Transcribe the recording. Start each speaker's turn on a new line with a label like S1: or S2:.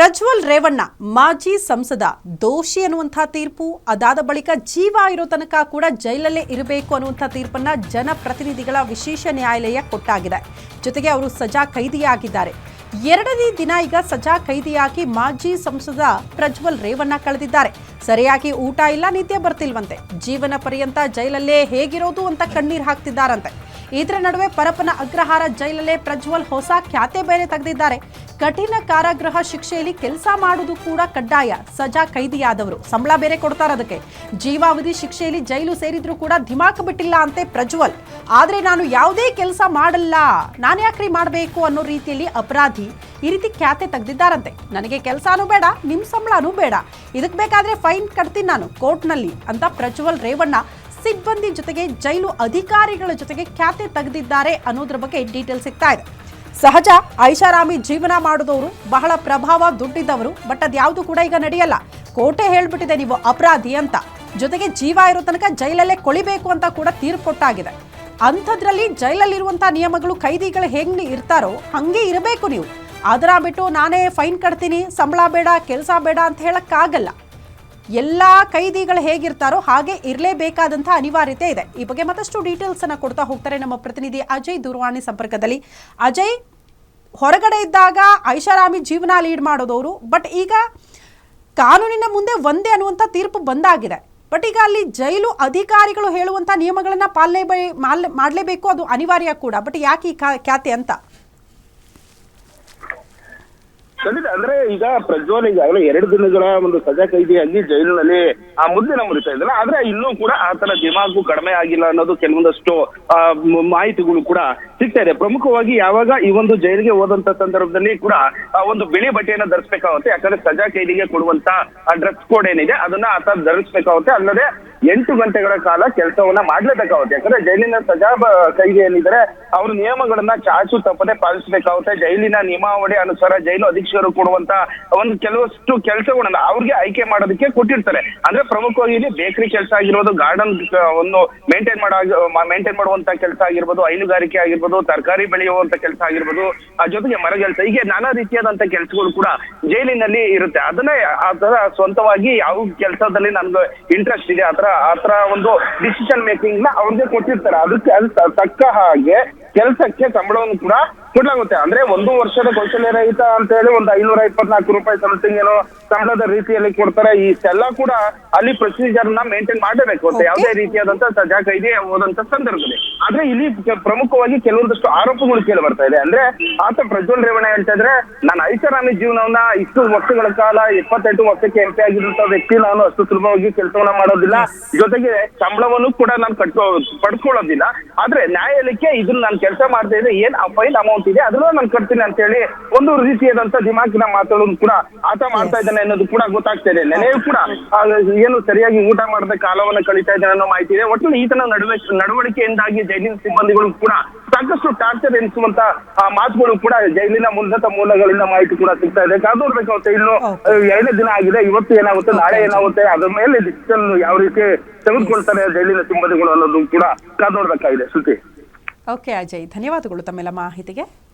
S1: ಪ್ರಜ್ವಲ್ ರೇವಣ್ಣ, ಮಾಜಿ ಸಂಸದ ದೋಷಿ ಅನ್ನುವಂಥ ತೀರ್ಪು, ಅದಾದ ಬಳಿಕ ಜೀವ ಇರೋ ತನಕ ಕೂಡ ಜೈಲಲ್ಲೇ ಇರಬೇಕು ಅನ್ನುವಂಥ ತೀರ್ಪನ್ನ ಜನಪ್ರತಿನಿಧಿಗಳ ವಿಶೇಷ ನ್ಯಾಯಾಲಯ ಕೊಟ್ಟಾಗಿದೆ. ಜೊತೆಗೆ ಅವರು ಸಜಾ ಕೈದಿಯಾಗಿದ್ದಾರೆ ಎರಡನೇ ದಿನ ಈಗ ಸಜಾ ಕೈದಿಯಾಗಿ ಮಾಜಿ ಸಂಸದ ಪ್ರಜ್ವಲ್ ರೇವಣ್ಣ ಕಳೆದಿದ್ದಾರೆ. ಸರಿಯಾಗಿ ಊಟ ಇಲ್ಲ, ನಿದ್ದೆ ಬರ್ತಿಲ್ವಂತೆ. ಜೀವನ ಪರ್ಯಂತ ಜೈಲಲ್ಲೇ ಹೇಗಿರೋದು ಅಂತ ಕಣ್ಣೀರು ಹಾಕ್ತಿದ್ದಾರಂತೆ. ಇದರ ನಡುವೆ ಪರಪ್ಪನ ಅಗ್ರಹಾರ ಜೈಲಲ್ಲೇ ಪ್ರಜ್ವಲ್ ಹೊಸ ಖ್ಯಾತೆ ಬೇರೆ ತೆಗೆದಿದ್ದಾರೆ. ಕಠಿಣ ಕಾರಾಗೃಹ ಶಿಕ್ಷೆಯಲ್ಲಿ ಕೆಲಸ ಮಾಡುವುದು ಕೂಡ ಕಡ್ಡಾಯ. ಸಜಾ ಕೈದಿಯಾದವರು. ಸಂಬಳ ಬೇರೆ ಕೊಡ್ತಾರೆ ಅದಕ್ಕೆ. ಜೀವಾವಧಿ ಶಿಕ್ಷೆಯಲ್ಲಿ ಜೈಲು ಸೇರಿದ್ರು ಕೂಡ ಧಿಮಾಕ್ ಬಿಟ್ಟಿಲ್ಲ ಅಂತೆ ಪ್ರಜ್ವಲ್. ಆದ್ರೆ ನಾನು ಯಾವುದೇ ಕೆಲಸ ಮಾಡಲ್ಲ. ನಾನು ಯಾಕ್ರಿ ಮಾಡಬೇಕು ಅನ್ನೋ ರೀತಿಯಲ್ಲಿ ಅಪರಾಧಿ ಈ ರೀತಿ ಖ್ಯಾತೆ ತೆಗೆದಿದ್ದಾರಂತೆ. ನನಗೆ ಕೆಲಸನೂ ಬೇಡ ನಿಮ್ಮ ಸಂಬಳನೂ ಬೇಡ. ಇದಕ್ಕೆ ಬೇಕಾದ್ರೆ ಫೈನ್ ಕಟ್ತೀನಿ ನಾನು ಕೋರ್ಟ್ನಲ್ಲಿ ಅಂತ ಪ್ರಜ್ವಲ್ ರೇವಣ್ಣ ಸಿಬ್ಬಂದಿ ಜೊತೆಗೆ ಜೈಲು ಅಧಿಕಾರಿಗಳ ಜೊತೆಗೆ ಖ್ಯಾತೆ ತೆಗೆದಿದ್ದಾರೆ ಅನ್ನೋದ್ರ ಬಗ್ಗೆ ಡೀಟೇಲ್ ಸಿಗ್ತಾ ಇದೆ. ಸಹಜ, ಐಷಾರಾಮಿ ಜೀವನ ಮಾಡಿದವರು ಬಹಳ ಪ್ರಭಾವ ದುಡ್ಡಿದ್ದವರು, ಬಟ್ ಅದ್ಯಾವುದು ಕೂಡ ಈಗ ನಡೆಯಲ್ಲ. ಕೋಟೆ ಹೇಳ್ಬಿಟ್ಟಿದೆ ನೀವು ಅಪರಾಧಿ ಅಂತ. ಜೊತೆಗೆ ಜೀವ ಇರೋ ತನಕ ಜೈಲಲ್ಲೇ ಕೊಳಿಬೇಕು ಅಂತ ಕೂಡ ತೀರ್ಪು ಕೊಟ್ಟಾಗಿದೆ. ಅಂಥದ್ರಲ್ಲಿ ಜೈಲಲ್ಲಿರುವಂಥ ನಿಯಮಗಳು, ಕೈದಿಗಳು ಹೆಂಗೆ ಇರ್ತಾರೋ ಹಂಗೆ ಇರಬೇಕು ನೀವು. ಅದರ ಬಿಟ್ಟು ನಾನೇ ಫೈನ್ ಕಟ್ತೀನಿ, ಸಂಬಳ ಬೇಡ, ಕೆಲಸ ಬೇಡ ಅಂತ ಹೇಳಕ್ಕಾಗಲ್ಲ. ಎಲ್ಲ ಕೈದಿಗಳು ಹೇಗಿರ್ತಾರೋ ಹಾಗೆ ಇರಲೇಬೇಕಾದಂಥ ಅನಿವಾರ್ಯತೆ ಇದೆ. ಈ ಬಗ್ಗೆ ಮತ್ತಷ್ಟು ಡೀಟೇಲ್ಸ್ ಅನ್ನ ಕೊಡ್ತಾ ಹೋಗ್ತಾರೆ ನಮ್ಮ ಪ್ರತಿನಿಧಿ ಅಜಯ್ ದೂರವಾಣಿ ಸಂಪರ್ಕದಲ್ಲಿ. ಅಜಯ್, ಹೊರಗಡೆ ಇದ್ದಾಗ ಐಷಾರಾಮಿ ಜೀವನ ಲೀಡ್ ಮಾಡೋದವರು, ಬಟ್ ಈಗ ಕಾನೂನಿನ ಮುಂದೆ ಒಂದೇ ಅನ್ನುವಂಥ ತೀರ್ಪು ಬಂದಾಗಿದೆ. ಬಟ್ ಈಗ ಅಲ್ಲಿ ಜೈಲು ಅಧಿಕಾರಿಗಳು ಹೇಳುವಂಥ ನಿಯಮಗಳನ್ನು ಪಾಲನೆ ಮಾಡಲೇಬೇಕು ಅದು ಅನಿವಾರ್ಯ ಕೂಡ. ಬಟ್ ಯಾಕೆ ಈ ಖ್ಯಾತೆ ಅಂತ?
S2: ಖಂಡಿತ. ಅಂದ್ರೆ ಈಗ ಪ್ರಜ್ವಲ್ ಈಗಾಗಲೇ ಎರಡು ದಿನಗಳ ಒಂದು ಸಜಾ ಕೈದಿಯಾಗಿ ಜೈಲಿನಲ್ಲಿ ಆ ಮುದ್ದಿನ ಮುರಿತಾ ಇದ್ದಲ್ಲ, ಆದ್ರೆ ಇನ್ನೂ ಕೂಡ ಆತನ ದಿಮಾಗು ಕಡಿಮೆ ಆಗಿಲ್ಲ ಅನ್ನೋದು ಕೆಲವೊಂದಷ್ಟು ಮಾಹಿತಿಗಳು ಕೂಡ ಸಿಗ್ತಾ ಇದೆ. ಪ್ರಮುಖವಾಗಿ ಯಾವಾಗ ಈ ಒಂದು ಜೈಲಿಗೆ ಹೋದಂತ ಸಂದರ್ಭದಲ್ಲಿ ಕೂಡ ಒಂದು ಬಿಳಿ ಬಟ್ಟೆಯನ್ನ ಧರಿಸಬೇಕಾಗುತ್ತೆ. ಯಾಕಂದ್ರೆ ಸಜಾ ಕೈದಿಗೆ ಕೊಡುವಂತ ಡ್ರೆಸ್ ಕೋಡ್ ಏನಿದೆ, ಅದನ್ನ ಆತ ಧರಿಸಬೇಕಾಗುತ್ತೆ. ಅಲ್ಲದೆ ಎಂಟು ಗಂಟೆಗಳ ಕಾಲ ಕೆಲಸವನ್ನ ಮಾಡ್ಲೇಬೇಕಾಗುತ್ತೆ. ಯಾಕಂದ್ರೆ ಜೈಲಿನ ಸಜಾ ಕೈಗೆ ಏನಿದ್ರೆ ಅವ್ರ ನಿಯಮಗಳನ್ನ ಚಾಚು ತಪ್ಪದೆ ಪಾಲಿಸಬೇಕಾಗುತ್ತೆ. ಜೈಲಿನ ನಿಯಮಾವಳಿ ಅನುಸಾರ ಜೈಲು ಅಧೀಕ್ಷಕರು ಕೊಡುವಂತ ಒಂದು ಕೆಲವಷ್ಟು ಕೆಲಸಗಳನ್ನ ಅವ್ರಿಗೆ ಆಯ್ಕೆ ಮಾಡೋದಕ್ಕೆ ಕೊಟ್ಟಿರ್ತಾರೆ. ಅಂದ್ರೆ ಪ್ರಮುಖವಾಗಿ ಇಲ್ಲಿ ಬೇಕರಿ ಕೆಲಸ ಆಗಿರ್ಬೋದು, ಗಾರ್ಡನ್ ಒಂದು ಮೇಂಟೈನ್ ಮಾಡೋ ಮೇಂಟೈನ್ ಮಾಡುವಂತ ಕೆಲಸ ಆಗಿರ್ಬೋದು, ಹೈನುಗಾರಿಕೆ ಆಗಿರ್ಬೋದು, ತರಕಾರಿ ಬೆಳೆಯುವಂತ ಕೆಲಸ ಆಗಿರ್ಬೋದು, ಆ, ಜೊತೆಗೆ ಮರ ಕೆಲಸ, ಹೀಗೆ ನಾನಾ ರೀತಿಯಾದಂತ ಕೆಲಸಗಳು ಕೂಡ ಜೈಲಿನಲ್ಲಿ ಇರುತ್ತೆ. ಅದನ್ನೇ ಆ ತರ ಸ್ವಂತವಾಗಿ ಯಾವ ಕೆಲಸದಲ್ಲಿ ನನ್ಗೆ ಇಂಟ್ರೆಸ್ಟ್ ಇದೆ ಆತರ ಆತರ ಒಂದು ಡಿಸಿಷನ್ ಮೇಕಿಂಗ್ನ ಅವ್ರಿಗೆ ಕೊಟ್ಟಿರ್ತಾರೆ. ಅದಕ್ಕೆ ಅದು ತಕ್ಕ ಹಾಗೆ ಕೆಲಸಕ್ಕೆ ಸಂಬಳವನ್ನು ಕೂಡ ಕೊಡ್ಲಾಗುತ್ತೆ. ಅಂದ್ರೆ ಒಂದು ವರ್ಷದ ಕೌಶಲ್ಯ ರಹಿತ ಅಂತ ಹೇಳಿ ಒಂದು ಐನೂರ ಇಪ್ಪತ್ನಾಲ್ಕು ರೂಪಾಯಿ ಸಮಥಿಂಗ್ ಏನೋ ಸಂಬಳದ ರೀತಿಯಲ್ಲಿ ಕೊಡ್ತಾರೆ. ಇಷ್ಟೆಲ್ಲ ಕೂಡ ಅಲ್ಲಿ ಪ್ರೊಸೀಜರ್ನ ಮೇಂಟೈನ್ ಮಾಡಬೇಕು ಅಂತ ಯಾವುದೇ ರೀತಿಯಾದಂತ ಸಜಾ ಕೈದಿ ಹೋದಂತ ಸಂದರ್ಭದಲ್ಲಿ. ಆದ್ರೆ ಇಲ್ಲಿ ಪ್ರಮುಖವಾಗಿ ಕೆಲವೊಂದಷ್ಟು ಆರೋಪಗಳು ಕೇಳಿ ಬರ್ತಾ ಇದೆ. ಅಂದ್ರೆ ಆತ ಪ್ರಜ್ವಲ್ ರೇವಣ್ಣ ಹೇಳ್ತಾ ಇದ್ರೆ ನಾನು ಐಷಾರಾಮಿ ಜೀವನವನ್ನ ಇಷ್ಟು ವರ್ಷಗಳ ಕಾಲ ಇಪ್ಪತ್ತೆಂಟು ವರ್ಷಕ್ಕೆ ಎಂಪಿ ಆಗಿರುವಂತಹ ವ್ಯಕ್ತಿ ನಾನು ಅಷ್ಟು ಸುಲಭವಾಗಿ ಕೆಲಸವನ್ನ ಮಾಡೋದಿಲ್ಲ. ಜೊತೆಗೆ ಸಂಬಳವನ್ನು ಕೂಡ ನಾನು ಕಟ್ಟೋ ಪಡ್ಕೊಳ್ಳೋದಿಲ್ಲ. ಆದ್ರೆ ನ್ಯಾಯಾಲಯಕ್ಕೆ ಇದನ್ನ ನಾನು ಕೆಲಸ ಮಾಡ್ತಾ ಇದ್ರೆ ಏನ್ ಫೈನ್ ಅಮೌಂಟ್ ಇದೆ ಅದನ್ನ ನಾನು ಕಟ್ತೀನಿ ಅಂತ ಹೇಳಿ ಒಂದು ರೀತಿಯಾದಂತ ದಿಮಾಕಿನ ಮಾತಾಡೋದು ಕೂಡ ಆತ ಮಾಡ್ತಾ ಇದ್ದಾನೆ ಅನ್ನೋದು ಕೂಡ ಗೊತ್ತಾಗ್ತಾ ಇದೆ. ನೆನೆಯೂ ಕೂಡ ಏನು ಸರಿಯಾಗಿ ಊಟ ಮಾಡದೆ ಕಾಲವನ್ನ ಕಳೀತಾ ಇದ್ದಾನೆ ಅನ್ನೋ ಮಾಹಿತಿ ಇದೆ. ಒಟ್ಟು ಈತನ ನಡುವೆ ನಡವಳಿಕೆಯಿಂದಾಗಿ ಜೈಲಿನ ಸಿಬ್ಬಂದಿಗಳು ಕೂಡ ಸಾಕಷ್ಟು ಟಾರ್ಚರ್ ಎನಿಸುವಂತ ಮಾತುಗಳು ಕೂಡ ಜೈಲಿನ ಉನ್ನತ ಮೂಲಗಳಿಂದ ಮಾಹಿತಿ ಕೂಡ ಸಿಗ್ತಾ ಇದೆ. ಕಾದು ನೋಡ್ಬೇಕಾಗುತ್ತೆ ಇನ್ನು ಎರಡು ಎರಡನೇ ದಿನ ಆಗಿದೆ. ಇವತ್ತು ಏನಾಗುತ್ತೆ ನಾಳೆ ಏನಾಗುತ್ತೆ ಅದ್ರ ಮೇಲೆ ಡಿಸಿಷನ್ ಯಾವ ರೀತಿ ತೆಗೆದುಕೊಳ್ತಾರೆ ಜೈಲಿನ ಸಿಬ್ಬಂದಿಗಳು ಅನ್ನೋದು ಕೂಡ ಕಾದು ನೋಡ್ಬೇಕಾಗಿದೆ ಶ್ರುತಿ.
S1: ಓಕೆ ಅಜಯ್. ಧನ್ಯವಾದಗಳು ತಮ್ಮೆಲ್ಲ ಮಾಹಿತಿಗೆ.